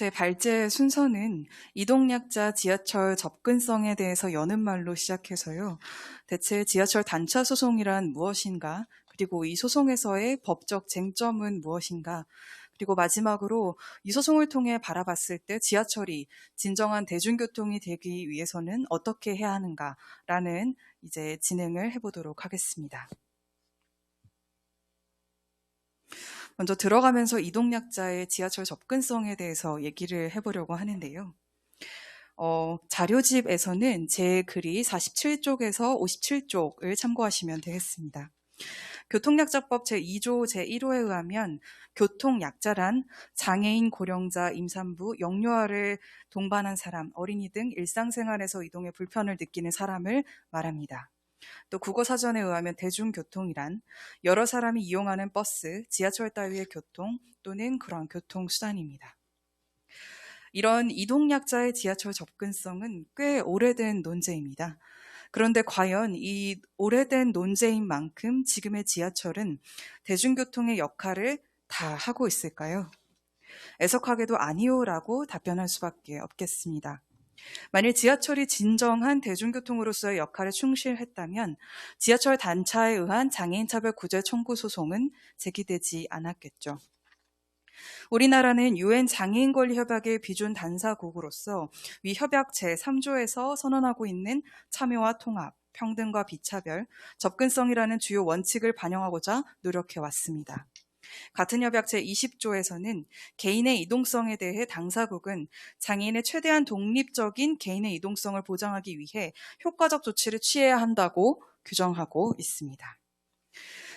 제 발제 순서는 이동약자 지하철 접근성에 대해서 여는 말로 시작해서요. 대체 지하철 단차 소송이란 무엇인가? 그리고 이 소송에서의 법적 쟁점은 무엇인가? 그리고 마지막으로 이 소송을 통해 바라봤을 때 지하철이 진정한 대중교통이 되기 위해서는 어떻게 해야 하는가라는 이제 진행을 해보도록 하겠습니다. 먼저 들어가면서 이동약자의 지하철 접근성에 대해서 얘기를 해보려고 하는데요. 어, 자료집에서는 제 글이 47쪽에서 57쪽을 참고하시면 되겠습니다. 교통약자법 제2조 제1호에 의하면 교통약자란 장애인, 고령자, 임산부, 영유아를 동반한 사람, 어린이 등 일상생활에서 이동에 불편을 느끼는 사람을 말합니다. 또 국어사전에 의하면 대중교통이란 여러 사람이 이용하는 버스, 지하철 따위의 교통 또는 그런 교통수단입니다. 이런 이동약자의 지하철 접근성은 꽤 오래된 논제입니다. 그런데 과연 이 오래된 논제인 만큼 지금의 지하철은 대중교통의 역할을 다 하고 있을까요? 애석하게도 아니요라고 답변할 수밖에 없겠습니다. 만일 지하철이 진정한 대중교통으로서의 역할에 충실했다면 지하철 단차에 의한 장애인 차별 구제 청구 소송은 제기되지 않았겠죠. 우리나라는 유엔 장애인 권리 협약의 비준 단사국으로서 위 협약 제3조에서 선언하고 있는 참여와 통합, 평등과 비차별, 접근성이라는 주요 원칙을 반영하고자 노력해 왔습니다. 같은 협약 제20조에서는 개인의 이동성에 대해 당사국은 장애인의 최대한 독립적인 개인의 이동성을 보장하기 위해 효과적 조치를 취해야 한다고 규정하고 있습니다.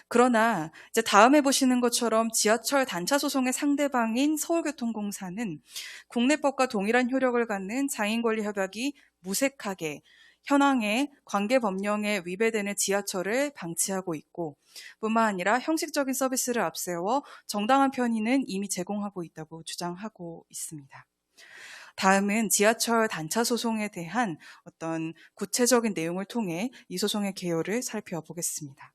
그러나 이제 다음에 보시는 것처럼 지하철 단차 소송의 상대방인 서울교통공사는 국내법과 동일한 효력을 갖는 장애인권리협약이 무색하게 현황의 관계 법령에 위배되는 지하철을 방치하고 있고 뿐만 아니라 형식적인 서비스를 앞세워 정당한 편의는 이미 제공하고 있다고 주장하고 있습니다. 다음은 지하철 단차 소송에 대한 어떤 구체적인 내용을 통해 이 소송의 개요를 살펴보겠습니다.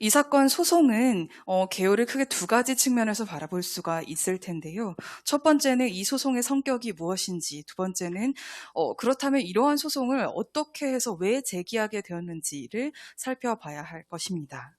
이 사건 소송은 어, 개요를 크게 두 가지 측면에서 바라볼 수가 있을 텐데요. 첫 번째는 이 소송의 성격이 무엇인지, 두 번째는 어, 그렇다면 이러한 소송을 어떻게 해서 왜 제기하게 되었는지를 살펴봐야 할 것입니다.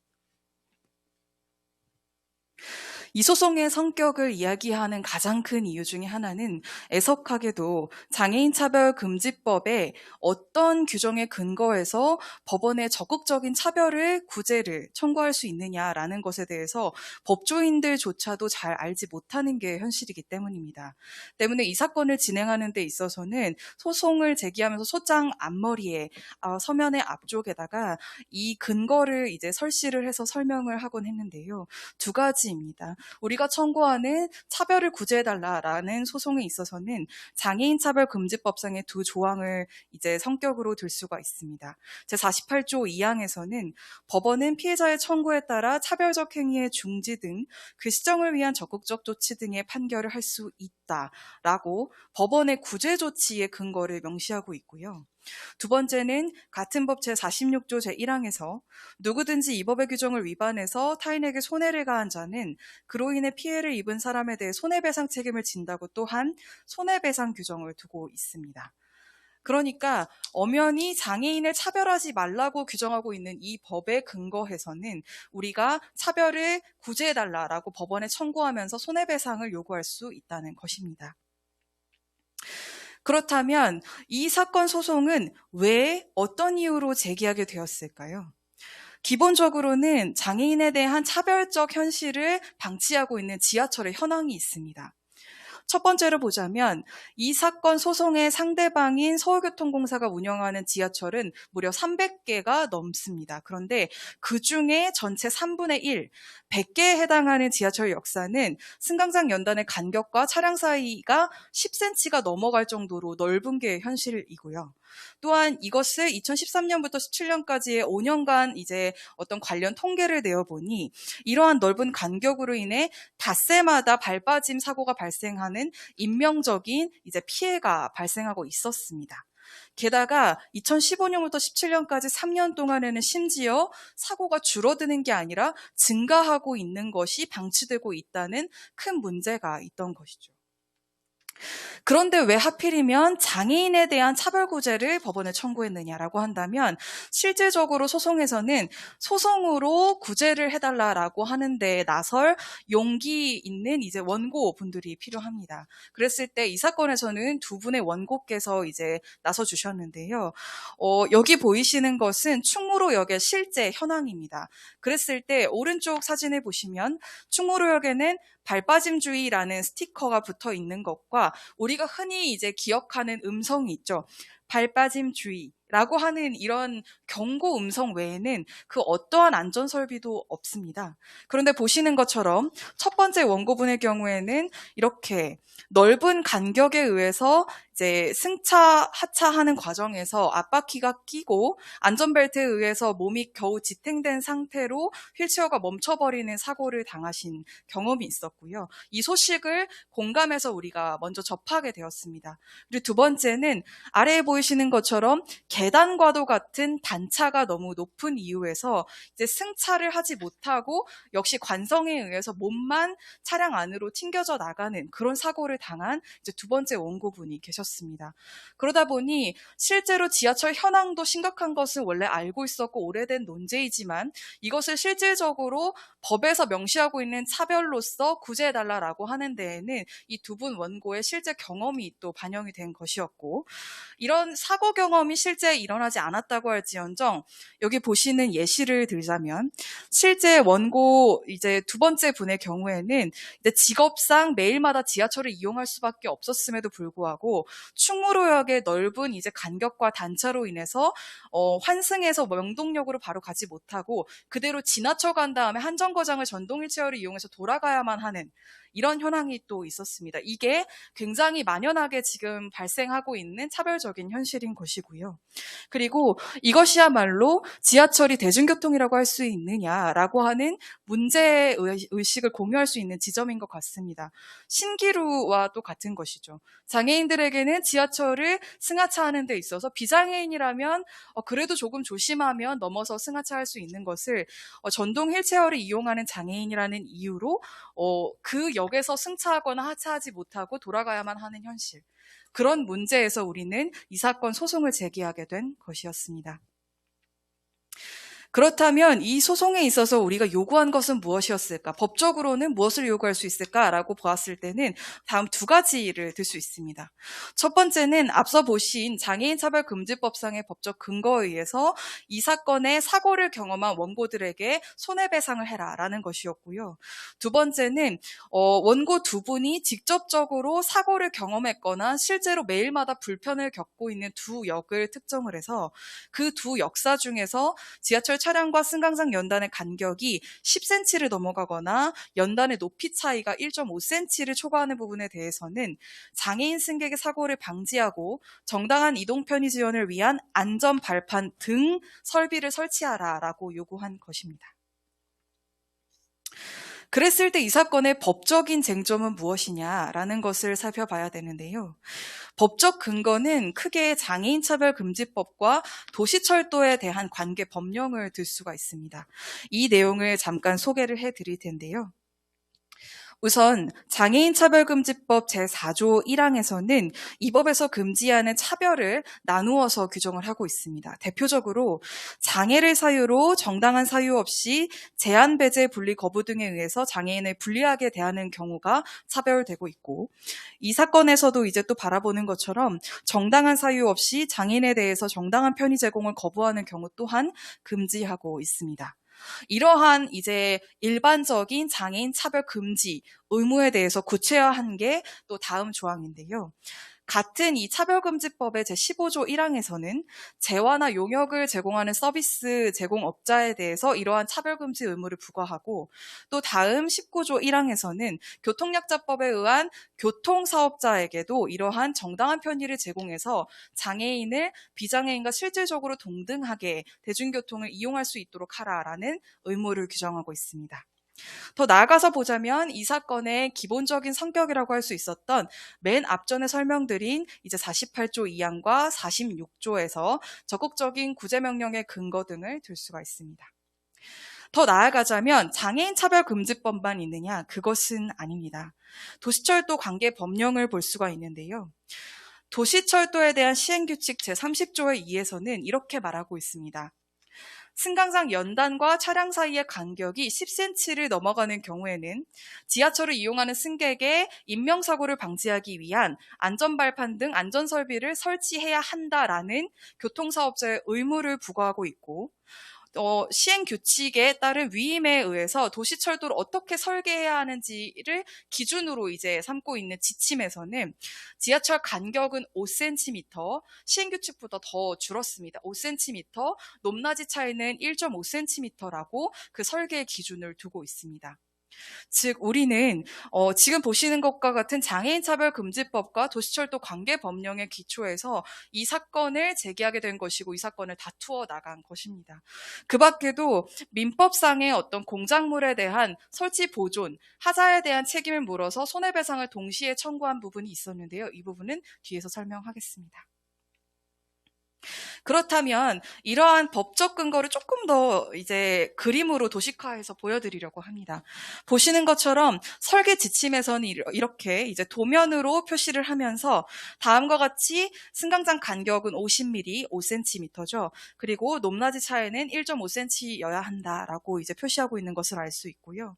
이 소송의 성격을 이야기하는 가장 큰 이유 중에 하나는 애석하게도 장애인 차별 금지법에 어떤 규정에 근거해서 법원에 적극적인 차별을 구제를 청구할 수 있느냐라는 것에 대해서 법조인들조차도 잘 알지 못하는 게 현실이기 때문입니다. 때문에 이 사건을 진행하는 데 있어서는 소송을 제기하면서 소장 앞머리에 어, 서면의 앞쪽에다가 이 근거를 이제 설시를 해서 설명을 하곤 했는데요. 두 가지입니다. 우리가 청구하는 차별을 구제해달라라는 소송에 있어서는 장애인 차별 금지법상의 두 조항을 이제 성격으로 들 수가 있습니다. 제48조 2항에서는 법원은 피해자의 청구에 따라 차별적 행위의 중지 등 그 시정을 위한 적극적 조치 등의 판결을 할 수 있다라고 법원의 구제 조치의 근거를 명시하고 있고요. 두 번째는 같은 법 제46조 제1항에서 누구든지 이 법의 규정을 위반해서 타인에게 손해를 가한 자는 그로 인해 피해를 입은 사람에 대해 손해배상 책임을 진다고 또한 손해배상 규정을 두고 있습니다. 그러니까 엄연히 장애인을 차별하지 말라고 규정하고 있는 이 법에 근거해서는 우리가 차별을 구제해달라라고 법원에 청구하면서 손해배상을 요구할 수 있다는 것입니다. 그렇다면 이 사건 소송은 왜 어떤 이유로 제기하게 되었을까요? 기본적으로는 장애인에 대한 차별적 현실을 방치하고 있는 지하철의 현황이 있습니다. 첫 번째로 보자면 이 사건 소송의 상대방인 서울교통공사가 운영하는 지하철은 무려 300개가 넘습니다. 그런데 그 중에 전체 3분의 1, 100개에 해당하는 지하철 역사는 승강장 연단의 간격과 차량 사이가 10cm가 넘어갈 정도로 넓은 게 현실이고요. 또한 이것을 2013년부터 17년까지의 5년간 이제 어떤 관련 통계를 내어보니 이러한 넓은 간격으로 인해 닷새마다 발빠짐 사고가 발생하는 인명적인 이제 피해가 발생하고 있었습니다. 게다가 2015년부터 17년까지 3년 동안에는 심지어 사고가 줄어드는 게 아니라 증가하고 있는 것이 방치되고 있다는 큰 문제가 있던 것이죠. 그런데 왜 하필이면 장애인에 대한 차별구제를 법원에 청구했느냐라고 한다면 실제적으로 소송에서는 소송으로 구제를 해달라라고 하는데 나설 용기 있는 이제 원고 분들이 필요합니다. 그랬을 때 이 사건에서는 두 분의 원고께서 이제 나서 주셨는데요. 어, 여기 보이시는 것은 충무로역의 실제 현황입니다. 그랬을 때 오른쪽 사진을 보시면 충무로역에는 발빠짐주의라는 스티커가 붙어 있는 것과 우리가 흔히 이제 기억하는 음성이 있죠. 발빠짐주의 라고 하는 이런 경고 음성 외에는 그 어떠한 안전 설비도 없습니다. 그런데 보시는 것처럼 첫 번째 원고분의 경우에는 이렇게 넓은 간격에 의해서 이제 승차, 하차하는 과정에서 앞바퀴가 끼고 안전벨트에 의해서 몸이 겨우 지탱된 상태로 휠체어가 멈춰버리는 사고를 당하신 경험이 있었고요. 이 소식을 공감해서 우리가 먼저 접하게 되었습니다. 그리고 두 번째는 아래에 보이시는 것처럼 계단과도 같은 단차가 너무 높은 이유에서 이제 승차를 하지 못하고 역시 관성에 의해서 몸만 차량 안으로 튕겨져 나가는 그런 사고를 당한 이제 두 번째 원고분이 계셨습니다. 있었습니다. 그러다 보니 실제로 지하철 현황도 심각한 것은 원래 알고 있었고 오래된 논제이지만 이것을 실질적으로 법에서 명시하고 있는 차별로서 구제해달라라고 하는 데에는 이 두 분 원고의 실제 경험이 또 반영이 된 것이었고 이런 사고 경험이 실제 일어나지 않았다고 할지언정 여기 보시는 예시를 들자면 실제 원고 이제 두 번째 분의 경우에는 직업상 매일마다 지하철을 이용할 수밖에 없었음에도 불구하고 충무로역의 넓은 이제 간격과 단차로 인해서 어, 환승해서 명동역으로 바로 가지 못하고 그대로 지나쳐 간 다음에 한정거장을 전동 휠체어를 이용해서 돌아가야만 하는 이런 현황이 또 있었습니다. 이게 굉장히 만연하게 지금 발생하고 있는 차별적인 현실인 것이고요. 그리고 이것이야말로 지하철이 대중교통이라고 할 수 있느냐라고 하는 문제 의식을 공유할 수 있는 지점인 것 같습니다. 신기루와 또 같은 것이죠. 장애인들에게는 지하철을 승하차하는 데 있어서 비장애인이라면 어, 그래도 조금 조심하면 넘어서 승하차할 수 있는 것을 어, 전동 휠체어를 이용하는 장애인이라는 이유로 어, 그 역에서 승차하거나 하차하지 못하고 돌아가야만 하는 현실. 그런 문제에서 우리는 이 사건 소송을 제기하게 된 것이었습니다. 그렇다면 이 소송에 있어서 우리가 요구한 것은 무엇이었을까? 법적으로는 무엇을 요구할 수 있을까라고 보았을 때는 다음 두 가지를 들 수 있습니다. 첫 번째는 앞서 보신 장애인 차별 금지법상의 법적 근거에 의해서 이 사건의 사고를 경험한 원고들에게 손해배상을 해라라는 것이었고요. 두 번째는 어, 원고 두 분이 직접적으로 사고를 경험했거나 실제로 매일마다 불편을 겪고 있는 두 역을 특정을 해서 그 두 역사 중에서 지하철 차량과 승강장 연단의 간격이 10cm를 넘어가거나 연단의 높이 차이가 1.5cm를 초과하는 부분에 대해서는 장애인 승객의 사고를 방지하고 정당한 이동 편의 지원을 위한 안전 발판 등 설비를 설치하라라고 요구한 것입니다. 그랬을 때 이 사건의 법적인 쟁점은 무엇이냐라는 것을 살펴봐야 되는데요. 법적 근거는 크게 장애인 차별 금지법과 도시철도에 대한 관계 법령을 들 수가 있습니다. 이 내용을 잠깐 소개를 해 드릴 텐데요. 우선 장애인 차별금지법 제4조 1항에서는 이 법에서 금지하는 차별을 나누어서 규정을 하고 있습니다. 대표적으로 장애를 사유로 정당한 사유 없이 제한 배제 분리 거부 등에 의해서 장애인을 불리하게 대하는 경우가 차별되고 있고 이 사건에서도 이제 또 바라보는 것처럼 정당한 사유 없이 장애인에 대해서 정당한 편의 제공을 거부하는 경우 또한 금지하고 있습니다. 이러한 이제 일반적인 장애인 차별 금지 의무에 대해서 구체화한 게 또 다음 조항인데요. 같은 이 차별금지법의 제15조 1항에서는 재화나 용역을 제공하는 서비스 제공업자에 대해서 이러한 차별금지 의무를 부과하고 또 다음 19조 1항에서는 교통약자법에 의한 교통사업자에게도 이러한 정당한 편의를 제공해서 장애인을 비장애인과 실질적으로 동등하게 대중교통을 이용할 수 있도록 하라라는 의무를 규정하고 있습니다. 더 나아가서 보자면 이 사건의 기본적인 성격이라고 할 수 있었던 맨 앞전에 설명드린 이제 48조 2항과 46조에서 적극적인 구제명령의 근거 등을 들 수가 있습니다. 더 나아가자면 장애인 차별 금지법만 있느냐? 그것은 아닙니다. 도시철도 관계 법령을 볼 수가 있는데요. 도시철도에 대한 시행규칙 제30조에 의해서는 이렇게 말하고 있습니다. 승강장 연단과 차량 사이의 간격이 10cm를 넘어가는 경우에는 지하철을 이용하는 승객의 인명사고를 방지하기 위한 안전발판 등 안전설비를 설치해야 한다라는 교통사업자의 의무를 부과하고 있고 어, 시행 규칙에 따른 위임에 의해서 도시철도를 어떻게 설계해야 하는지를 기준으로 이제 삼고 있는 지침에서는 지하철 간격은 5cm, 시행 규칙보다 더 줄었습니다. 5cm, 높낮이 차이는 1.5cm라고 그 설계 기준을 두고 있습니다. 즉 우리는 어, 지금 보시는 것과 같은 장애인 차별 금지법과 도시철도 관계 법령의 기초에서 이 사건을 제기하게 된 것이고 이 사건을 다투어 나간 것입니다. 그 밖에도 민법상의 어떤 공작물에 대한 설치 보존, 하자에 대한 책임을 물어서 손해배상을 동시에 청구한 부분이 있었는데요. 이 부분은 뒤에서 설명하겠습니다. 그렇다면 이러한 법적 근거를 조금 더 이제 그림으로 도식화해서 보여드리려고 합니다. 보시는 것처럼 설계 지침에서는 이렇게 이제 도면으로 표시를 하면서 다음과 같이 승강장 간격은 50mm, 5cm죠. 그리고 높낮이 차이는 1.5cm여야 한다라고 이제 표시하고 있는 것을 알 수 있고요.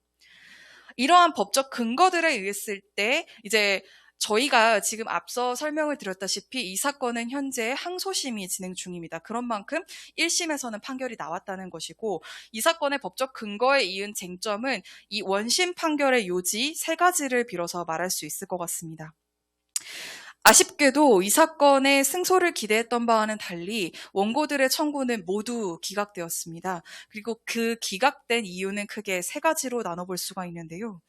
이러한 법적 근거들에 의했을 때 이제 저희가 지금 앞서 설명을 드렸다시피 이 사건은 현재 항소심이 진행 중입니다. 그런 만큼 1심에서는 판결이 나왔다는 것이고 이 사건의 법적 근거에 이은 쟁점은 이 원심 판결의 요지 세 가지를 빌어서 말할 수 있을 것 같습니다. 아쉽게도 이 사건의 승소를 기대했던 바와는 달리 원고들의 청구는 모두 기각되었습니다. 그리고 그 기각된 이유는 크게 세 가지로 나눠볼 수가 있는데요.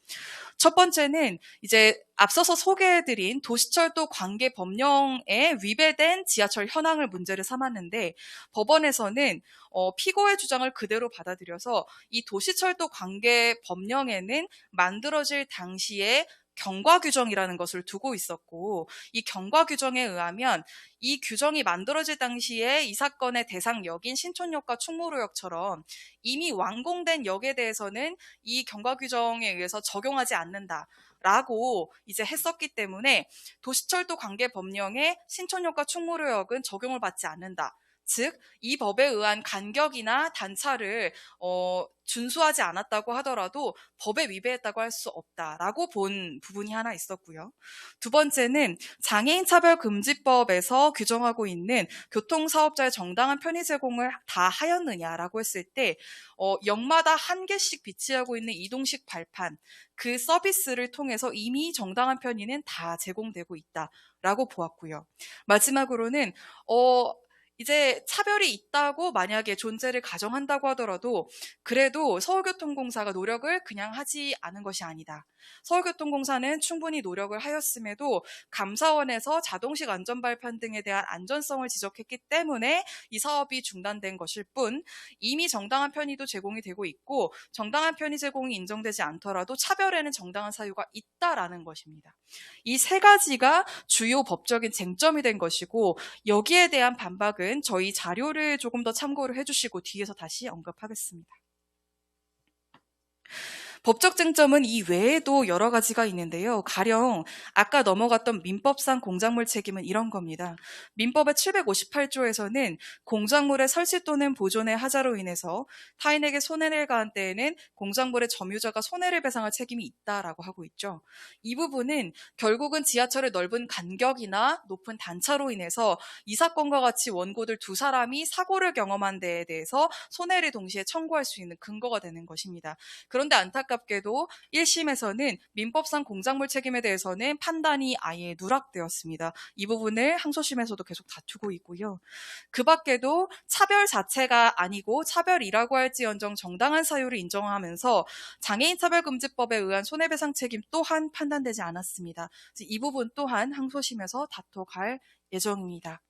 첫 번째는 이제 앞서서 소개해드린 도시철도 관계 법령에 위배된 지하철 현황을 문제를 삼았는데 법원에서는 어, 피고의 주장을 그대로 받아들여서 이 도시철도 관계 법령에는 만들어질 당시에 경과 규정이라는 것을 두고 있었고 이 경과 규정에 의하면 이 규정이 만들어질 당시에 이 사건의 대상 역인 신촌역과 충무로역처럼 이미 완공된 역에 대해서는 이 경과 규정에 의해서 적용하지 않는다. 라고 이제 했었기 때문에 도시철도 관계 법령에 신촌역과 충무로역은 적용을 받지 않는다. 즉, 이 법에 의한 간격이나 단차를 어, 준수하지 않았다고 하더라도 법에 위배했다고 할 수 없다라고 본 부분이 하나 있었고요. 두 번째는 장애인 차별 금지법에서 규정하고 있는 교통 사업자의 정당한 편의 제공을 다 하였느냐라고 했을 때 어, 역마다 한 개씩 비치하고 있는 이동식 발판 그 서비스를 통해서 이미 정당한 편의는 다 제공되고 있다 라고 보았고요. 마지막으로는 어, 이제 차별이 있다고 만약에 존재를 가정한다고 하더라도 그래도 서울교통공사가 노력을 그냥 하지 않은 것이 아니다. 서울교통공사는 충분히 노력을 하였음에도 감사원에서 자동식 안전발판 등에 대한 안전성을 지적했기 때문에 이 사업이 중단된 것일 뿐 이미 정당한 편의도 제공이 되고 있고 정당한 편의 제공이 인정되지 않더라도 차별에는 정당한 사유가 있다라는 것입니다. 이 세 가지가 주요 법적인 쟁점이 된 것이고 여기에 대한 반박은 저희 자료를 조금 더 참고를 해주시고 뒤에서 다시 언급하겠습니다. 법적 쟁점은 이 외에도 여러 가지가 있는데요. 가령 아까 넘어갔던 민법상 공작물 책임은 이런 겁니다. 민법의 758조에서는 공작물의 설치 또는 보존의 하자로 인해서 타인에게 손해를 가한 때에는 공작물의 점유자가 손해를 배상할 책임이 있다라고 하고 있죠. 이 부분은 결국은 지하철의 넓은 간격이나 높은 단차로 인해서 이 사건과 같이 원고들 두 사람이 사고를 경험한 데에 대해서 손해를 동시에 청구할 수 있는 근거가 되는 것입니다. 그런데 안타깝 안타깝게도 1심에서는 민법상 공작물 책임에 대해서는 판단이 아예 누락되었습니다. 이 부분을 항소심에서도 계속 다투고 있고요. 그 밖에도 차별 자체가 아니고 차별이라고 할지언정 정당한 사유를 인정하면서 장애인 차별금지법에 의한 손해배상 책임 또한 판단되지 않았습니다. 이 부분 또한 항소심에서 다퉈갈 예정입니다.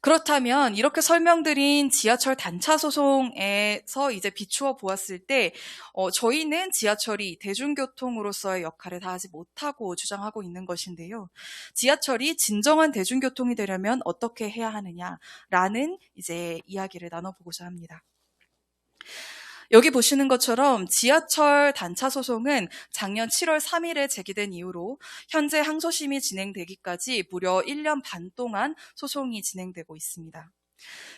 그렇다면 이렇게 설명드린 지하철 단차 소송에서 이제 비추어 보았을 때 어, 저희는 지하철이 대중교통으로서의 역할을 다하지 못하고 주장하고 있는 것인데요. 지하철이 진정한 대중교통이 되려면 어떻게 해야 하느냐라는 이제 이야기를 나눠보고자 합니다. 여기 보시는 것처럼 지하철 단차 소송은 작년 7월 3일에 제기된 이후로 현재 항소심이 진행되기까지 무려 1년 반 동안 소송이 진행되고 있습니다.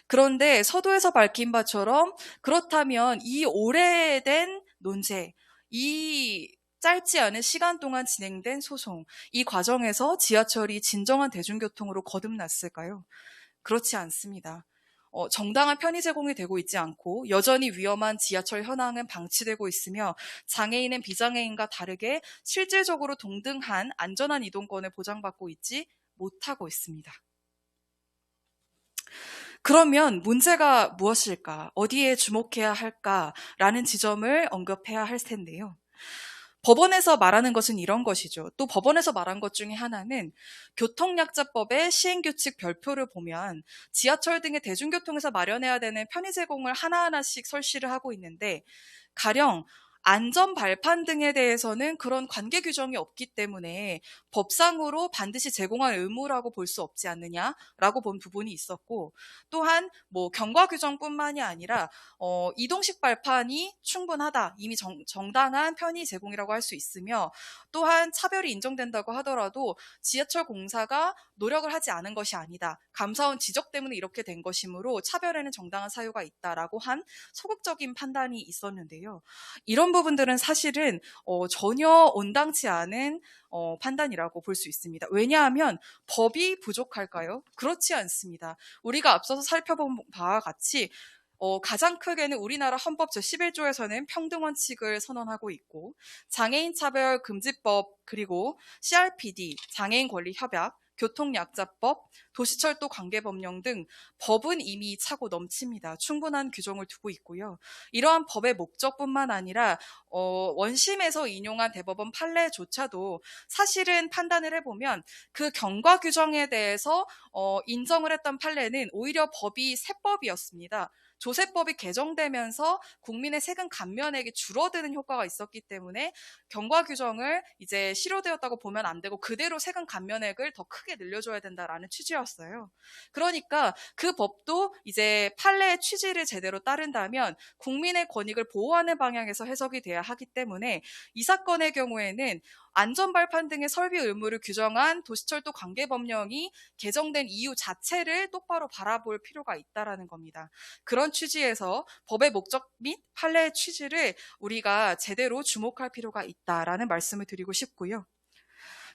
그런데 서두에서 밝힌 바처럼 그렇다면 이 오래된 논제, 이 짧지 않은 시간 동안 진행된 소송, 이 과정에서 지하철이 진정한 대중교통으로 거듭났을까요? 그렇지 않습니다. 어, 정당한 편의 제공이 되고 있지 않고 여전히 위험한 지하철 현황은 방치되고 있으며 장애인은 비장애인과 다르게 실질적으로 동등한 안전한 이동권을 보장받고 있지 못하고 있습니다. 그러면 문제가 무엇일까? 어디에 주목해야 할까 라는 지점을 언급해야 할 텐데요. 법원에서 말하는 것은 이런 것이죠. 또 법원에서 말한 것 중에 하나는 교통약자법의 시행규칙 별표를 보면 지하철 등의 대중교통에서 마련해야 되는 편의 제공을 하나하나씩 설치를 하고 있는데 가령 안전 발판 등에 대해서는 그런 관계 규정이 없기 때문에 법상으로 반드시 제공할 의무라고 볼 수 없지 않느냐라고 본 부분이 있었고 또한 뭐 경과 규정뿐만이 아니라 어, 이동식 발판이 충분하다 이미 정, 정당한 편의 제공이라고 할 수 있으며 또한 차별이 인정된다고 하더라도 지하철 공사가 노력을 하지 않은 것이 아니다 감사원 지적 때문에 이렇게 된 것이므로 차별에는 정당한 사유가 있다라고 한 소극적인 판단이 있었는데요. 이런 부분들은 사실은 어, 전혀 온당치 않은 어, 판단이라고 볼 수 있습니다. 왜냐하면 법이 부족할까요? 그렇지 않습니다. 우리가 앞서서 살펴본 바와 같이 어, 가장 크게는 우리나라 헌법 제11조에서는 평등 원칙을 선언하고 있고 장애인 차별 금지법 그리고 CRPD 장애인 권리 협약 교통약자법, 도시철도 관계법령 등 법은 이미 차고 넘칩니다. 충분한 규정을 두고 있고요. 이러한 법의 목적뿐만 아니라 어, 원심에서 인용한 대법원 판례조차도 사실은 판단을 해보면 그 경과 규정에 대해서 어, 인정을 했던 판례는 오히려 법이 세법이었습니다. 조세법이 개정되면서 국민의 세금 감면액이 줄어드는 효과가 있었기 때문에 경과 규정을 이제 실효되었다고 보면 안 되고 그대로 세금 감면액을 더 크게 늘려줘야 된다라는 취지였어요. 그러니까 그 법도 이제 판례의 취지를 제대로 따른다면 국민의 권익을 보호하는 방향에서 해석이 돼야 하기 때문에 이 사건의 경우에는 안전발판 등의 설비 의무를 규정한 도시철도 관계법령이 개정된 이유 자체를 똑바로 바라볼 필요가 있다라는 겁니다. 그런 취지에서 법의 목적 및 판례의 취지를 우리가 제대로 주목할 필요가 있다라는 말씀을 드리고 싶고요.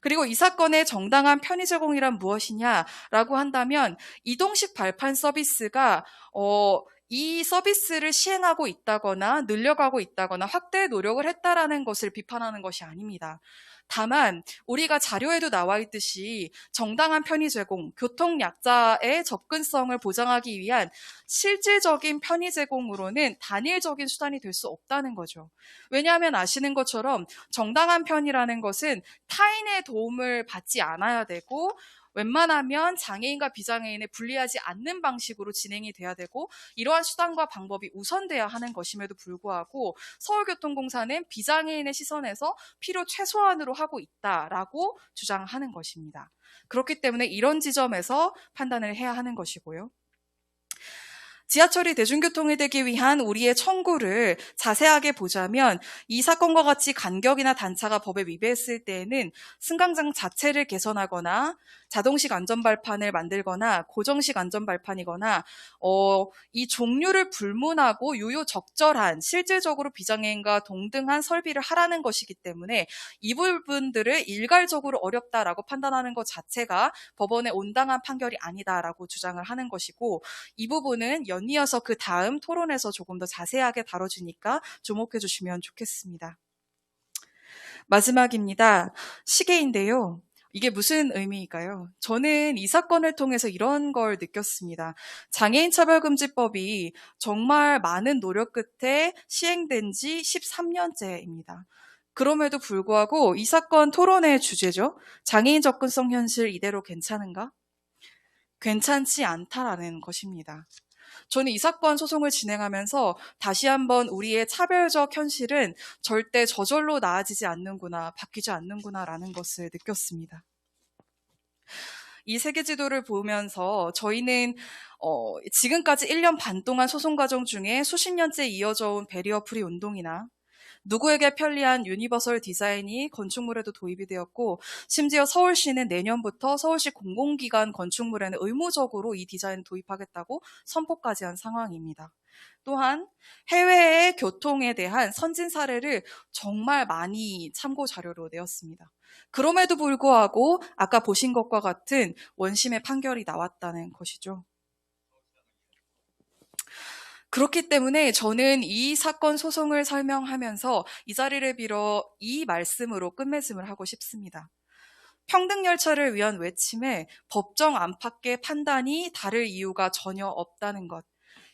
그리고 이 사건의 정당한 편의 제공이란 무엇이냐라고 한다면 이동식 발판 서비스가 어, 이 서비스를 시행하고 있다거나 늘려가고 있다거나 확대 노력을 했다라는 것을 비판하는 것이 아닙니다. 다만 우리가 자료에도 나와 있듯이 정당한 편의 제공, 교통 약자의 접근성을 보장하기 위한 실질적인 편의 제공으로는 단일적인 수단이 될 수 없다는 거죠. 왜냐하면 아시는 것처럼 정당한 편이라는 것은 타인의 도움을 받지 않아야 되고 웬만하면 장애인과 비장애인을 분리하지 않는 방식으로 진행이 돼야 되고 이러한 수단과 방법이 우선돼야 하는 것임에도 불구하고 서울교통공사는 비장애인의 시선에서 필요 최소한으로 하고 있다라고 주장하는 것입니다. 그렇기 때문에 이런 지점에서 판단을 해야 하는 것이고요. 지하철이 대중교통이 되기 위한 우리의 청구를 자세하게 보자면 이 사건과 같이 간격이나 단차가 법에 위배했을 때에는 승강장 자체를 개선하거나 자동식 안전발판을 만들거나 고정식 안전발판이거나 어, 이 종류를 불문하고 유효 적절한 실질적으로 비장애인과 동등한 설비를 하라는 것이기 때문에 이 부분들을 일괄적으로 어렵다라고 판단하는 것 자체가 법원의 온당한 판결이 아니다라고 주장을 하는 것이고 이 부분은 연이어서 그 다음 토론에서 조금 더 자세하게 다뤄주니까 주목해 주시면 좋겠습니다. 마지막입니다. 시계인데요. 이게 무슨 의미일까요? 저는 이 사건을 통해서 이런 걸 느꼈습니다. 장애인 차별금지법이 정말 많은 노력 끝에 시행된 지 13년째입니다. 그럼에도 불구하고 이 사건 토론의 주제죠. 장애인 접근성 현실 이대로 괜찮은가? 괜찮지 않다라는 것입니다. 저는 이 사건 소송을 진행하면서 다시 한번 우리의 차별적 현실은 절대 저절로 나아지지 않는구나, 바뀌지 않는구나라는 것을 느꼈습니다. 이 세계 지도를 보면서 저희는 어, 지금까지 1년 반 동안 소송 과정 중에 수십 년째 이어져 온 베리어 프리 운동이나 누구에게 편리한 유니버설 디자인이 건축물에도 도입이 되었고 심지어 서울시는 내년부터 서울시 공공기관 건축물에는 의무적으로 이 디자인을 도입하겠다고 선포까지 한 상황입니다. 또한 해외의 교통에 대한 선진 사례를 정말 많이 참고 자료로 내었습니다. 그럼에도 불구하고 아까 보신 것과 같은 원심의 판결이 나왔다는 것이죠. 그렇기 때문에 저는 이 사건 소송을 설명하면서 이 자리를 빌어 이 말씀으로 끝맺음을 하고 싶습니다. 평등열차를 위한 외침에 법정 안팎의 판단이 다를 이유가 전혀 없다는 것.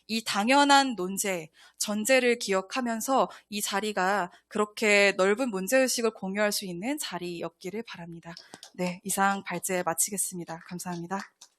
이 당연한 논제, 전제를 기억하면서 이 자리가 그렇게 넓은 문제의식을 공유할 수 있는 자리였기를 바랍니다. 네, 이상 발제 마치겠습니다. 감사합니다.